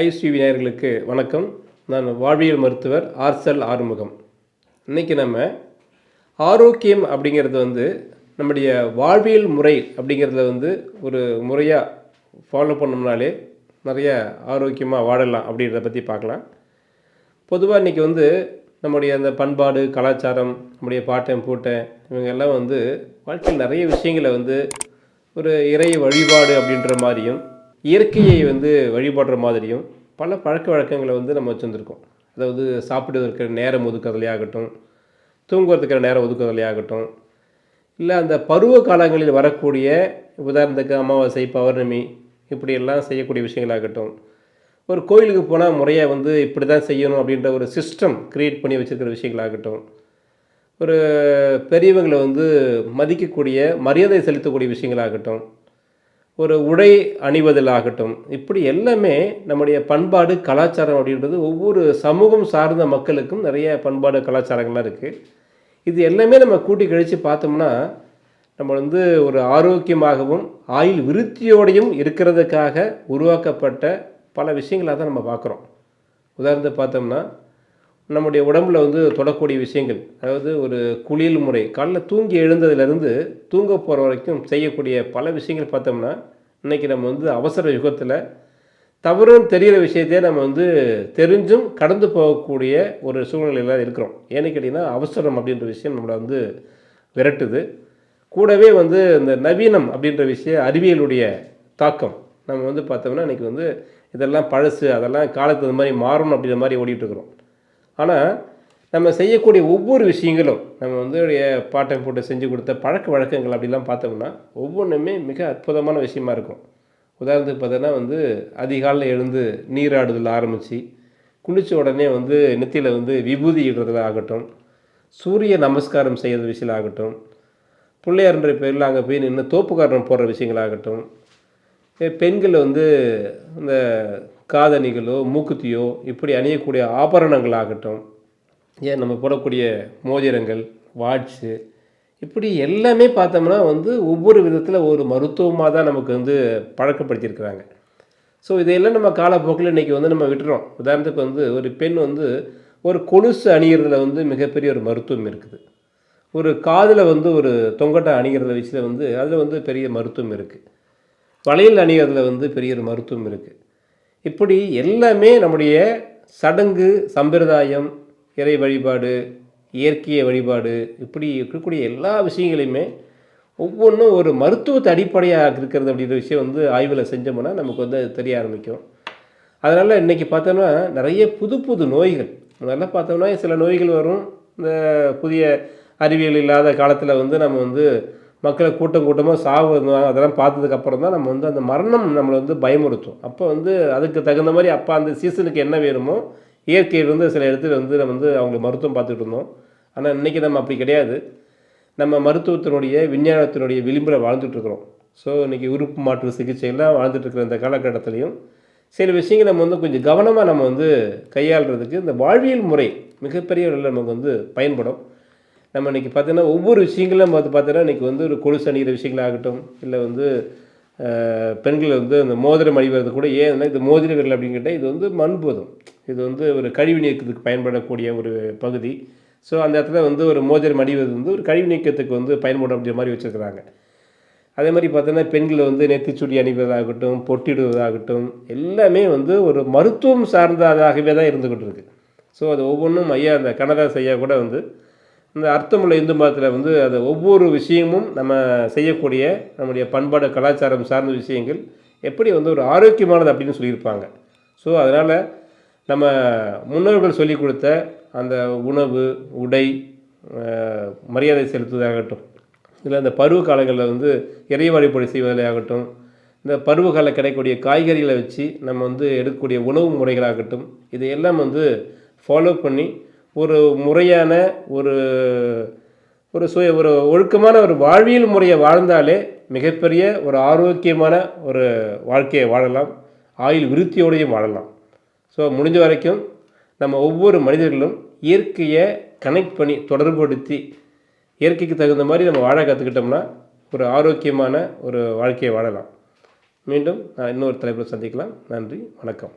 ஐஸ்டிவி விநாயகர்களுக்கு வணக்கம். நான் வாழ்வியல் மருத்துவர் ஆர்சல் ஆறுமுகம். இன்றைக்கி நம்ம ஆரோக்கியம் அப்படிங்கிறது வந்து நம்முடைய வாழ்வியல் முறை அப்படிங்கிறத வந்து ஒரு முறையாக ஃபாலோ பண்ணோம்னாலே நிறைய ஆரோக்கியமாக வாழலாம் அப்படின்றத பற்றி பார்க்கலாம். பொதுவாக இன்றைக்கி வந்து நம்முடைய அந்த பண்பாடு கலாச்சாரம் நம்முடைய பாட்டன் பூட்டன் இவங்க எல்லாம் வந்து வாழ்க்கையில் நிறைய விஷயங்களை வந்து ஒரு இறை வழிபாடு அப்படின்ற மாதிரியும் இயற்கையை வந்து வழிபடுற மாதிரியும் பல பழக்க வழக்கங்களை வந்து நம்ம வச்சுருந்துருக்கோம். அதாவது சாப்பிடுவதற்கு நேரம் ஒதுக்குறதுலே ஆகட்டும் தூங்குறதுக்கு நேரம் ஒதுக்குறதுலே ஆகட்டும் இல்லை அந்த பருவ காலங்களில் வரக்கூடிய உதாரணத்துக்கு அமாவாசை பௌர்ணமி இப்படியெல்லாம் செய்யக்கூடிய விஷயங்களாகட்டும் ஒரு கோயிலுக்கு போனால் முறையாக வந்து இப்படி தான் செய்யணும் அப்படின்ற ஒரு சிஸ்டம் க்ரியேட் பண்ணி வச்சுருக்கிற விஷயங்களாகட்டும் ஒரு பெரியவங்களை வந்து மதிக்கக்கூடிய மரியாதை செலுத்தக்கூடிய விஷயங்களாகட்டும் ஒரு உடை அணிவதிலாகட்டும். இப்படி எல்லாமே நம்முடைய பண்பாடு கலாச்சாரம் அப்படின்றது ஒவ்வொரு சமூகம் சார்ந்த மக்களுக்கும் நிறைய பண்பாடு கலாச்சாரங்கள்லாம் இருக்குது இது எல்லாமே நம்ம கூட்டி கழித்து பார்த்தோம்னா நம்ம வந்து ஒரு ஆரோக்கியமாகவும் ஆயுள் விருத்தியோடையும் இருக்கிறதுக்காக உருவாக்கப்பட்ட பல விஷயங்களாக தான் நம்ம பார்க்குறோம். உதாரணத்தை பார்த்தோம்னா நம்முடைய உடம்புல வந்து தொடக்கூடிய விஷயங்கள். அதாவது ஒரு குளியல் முறை. காலைல தூங்கி எழுந்ததுலேருந்து தூங்க போகிற வரைக்கும் செய்யக்கூடிய பல விஷயங்கள் பார்த்தோம்னா இன்றைக்கி நம்ம வந்து அவசர யுகத்தில் தவறுன்னு தெரிகிற விஷயத்தையே நம்ம வந்து தெரிஞ்சும் கடந்து போகக்கூடிய ஒரு சூழ்நிலையில் இருக்கிறோம். ஏன்னு கேட்டிங்கன்னா அவசரம் அப்படின்ற விஷயம் நம்மளை வந்து விரட்டுது. கூடவே வந்து இந்த நவீனம் அப்படின்ற விஷயம் அறிவியலுடைய தாக்கம். நம்ம வந்து பார்த்தோம்னா இன்றைக்கி வந்து இதெல்லாம் பழசு அதெல்லாம் காலத்துக்கு மாதிரி மாறணும் அப்படின்ற மாதிரி ஓடிட்டுருக்குறோம் ஆனால் நம்ம செய்யக்கூடிய ஒவ்வொரு விஷயங்களும் நம்ம வந்து பாட்டம் போட்டு செஞ்சு கொடுத்த பழக்க வழக்கங்கள் அப்படிலாம் பார்த்தோம்னா ஒவ்வொன்றுமே மிக அற்புதமான விஷயமா இருக்கும். உதாரணத்துக்கு பார்த்தோன்னா வந்து அதிகாலையில் எழுந்து நீராடுதல் ஆரம்பித்து குளித்த உடனே வந்து நெத்தியில் வந்து விபூதி இடுறதுல ஆகட்டும் சூரிய நமஸ்காரம் செய்கிற விஷயம் ஆகட்டும் பிள்ளையார்ன்ற பேரில் அங்கே போய் நின்று தோப்புக்காரணம் போடுற விஷயங்களாகட்டும் பெண்கள் வந்து இந்த காதணிகளோ மூக்குத்தியோ இப்படி அணியக்கூடிய ஆபரணங்களாகட்டும் ஏன் நம்ம போடக்கூடிய மோதிரங்கள் வாட்ச்சு இப்படி எல்லாமே பார்த்தோம்னா வந்து ஒவ்வொரு விதத்தில் ஒரு மருத்துவமாக தான் நமக்கு வந்து பழக்கப்படுத்தியிருக்கிறாங்க. ஸோ இதையெல்லாம் நம்ம காலப்போக்கில் இன்றைக்கி வந்து நம்ம விட்டுறோம். உதாரணத்துக்கு வந்து ஒரு பெண் வந்து ஒரு கொலுசு அணிகிறதுல வந்து மிகப்பெரிய ஒரு மருத்துவம் இருக்குது. ஒரு காதில் வந்து ஒரு தொங்கட்டை அணிகிறத விஷயத்தில் வந்து அதில் வந்து பெரிய மருத்துவம் இருக்குது வளையல் அணிகிறதுல வந்து பெரிய ஒரு மருத்துவம் இருக்குது இப்படி எல்லாமே நம்முடைய சடங்கு சம்பிரதாயம் இறை வழிபாடு இயற்கைய வழிபாடு இப்படி இருக்கக்கூடிய எல்லா விஷயங்களையுமே ஒவ்வொன்றும் ஒரு மருத்துவத்தை அடிப்படையாக இருக்கிறது அப்படின்ற விஷயம் வந்து ஆய்வில் செஞ்சோம்னா நமக்கு வந்து அது தெரிய ஆரம்பிக்கும். அதனால் இன்றைக்கி பார்த்தோம்னா நிறைய புது புது நோய்கள். நல்லா பார்த்தோம்னா சில நோய்கள் வரும். இந்த புதிய அறிவியல் இல்லாத காலத்தில் வந்து நம்ம வந்து மக்களை கூட்டம் கூட்டமாக சாவு அதெல்லாம் பார்த்ததுக்கப்புறம் தான் நம்ம வந்து அந்த மரணம் நம்மளை வந்து பயமுறுத்தும். அப்போ வந்து அதுக்கு தகுந்த மாதிரி அப்போ அந்த சீசனுக்கு என்ன வேணுமோ இயற்கையிலிருந்து சில இடத்துல வந்து நம்ம வந்து அவங்களுக்கு மருத்துவம் பார்த்துட்டு இருந்தோம். ஆனால் இன்றைக்கி நம்ம அப்படி கிடையாது. நம்ம மருத்துவத்தினுடைய விஞ்ஞானத்தினுடைய விளிம்பில் வாழ்ந்துட்டுருக்குறோம் ஸோ இன்றைக்கி உறுப்பு மாற்று சிகிச்சையெல்லாம் வாழ்ந்துட்டுருக்குற இந்த காலகட்டத்திலையும் சில விஷயங்கள் நம்ம வந்து கொஞ்சம் கவனமாக நம்ம வந்து கையாளுறதுக்கு இந்த வாழ்வியல் முறை மிகப்பெரிய அளவில் நமக்கு வந்து பயன்படும். நம்ம இன்றைக்கி பார்த்தீங்கன்னா ஒவ்வொரு விஷயங்களும் பார்த்து பார்த்தோன்னா இன்றைக்கி வந்து ஒரு கொலுசு அணிகிற விஷயங்களாகட்டும் இல்லை வந்து பெண்கள் வந்து அந்த மோதிரம் அணிவது கூட ஏன் இது மோதிர விரல் அப்படின்னு கேட்டால் இது வந்து மண்போதும். இது வந்து ஒரு கழிவு நீக்கத்துக்கு பயன்படக்கூடிய ஒரு பகுதி. ஸோ அந்த இடத்துல வந்து ஒரு மோதிரம் அணிவது வந்து ஒரு கழிவு நீக்கத்துக்கு வந்து பயன்படும் அப்படின்ற மாதிரி வச்சுருக்கிறாங்க. அதே மாதிரி பார்த்தோன்னா பெண்கள் வந்து நெத்திச்சுடி அணிவதாகட்டும் பொட்டிடுவதாகட்டும் எல்லாமே வந்து ஒரு மருத்துவம் சார்ந்ததாகவே தான் இருந்துக்கிட்டு இருக்குது ஸோ அது ஒவ்வொன்றும் ஐயா அந்த கனதாஸ் ஐயா கூட வந்து இந்த அர்த்தமுள்ள இந்து மதத்தில் வந்து அது ஒவ்வொரு விஷயமும் நம்ம செய்யக்கூடிய நம்முடைய பண்பாடு கலாச்சாரம் சார்ந்த விஷயங்கள் எப்படி வந்து ஒரு ஆரோக்கியமானது அப்படின்னு சொல்லியிருப்பாங்க. ஸோ அதனால் நம்ம முன்னோர்கள் சொல்லிக் கொடுத்த அந்த உணவு உடை மரியாதை செலுத்துவதாகட்டும் இல்லை இந்த பருவ காலங்களில் வந்து இறை வழிபாடு செய்வதாகட்டும் இந்த பருவ கிடைக்கக்கூடிய காய்கறிகளை வச்சு நம்ம வந்து எடுக்கக்கூடிய உணவு முறைகளாகட்டும் இதையெல்லாம் வந்து ஃபாலோ பண்ணி ஒரு முறையான ஒரு ஒரு சுய ஒரு ஒழுக்கமான ஒரு வாழ்வியல் முறையை வாழ்ந்தாலே மிகப்பெரிய ஒரு ஆரோக்கியமான ஒரு வாழ்க்கையை வாழலாம். ஆயுள் விருத்தியோடையும் வாழலாம். ஸோ முடிஞ்ச வரைக்கும் நம்ம ஒவ்வொரு மனிதர்களும் இயற்கையை கனெக்ட் பண்ணி தொடர்புபடுத்தி இயற்கைக்கு தகுந்த மாதிரி நம்ம வாழ கற்றுக்கிட்டோம்னா ஒரு ஆரோக்கியமான ஒரு வாழ்க்கையை வாழலாம். மீண்டும் நான் இன்னொரு தலைப்பில் சந்திக்கலாம். நன்றி. வணக்கம்.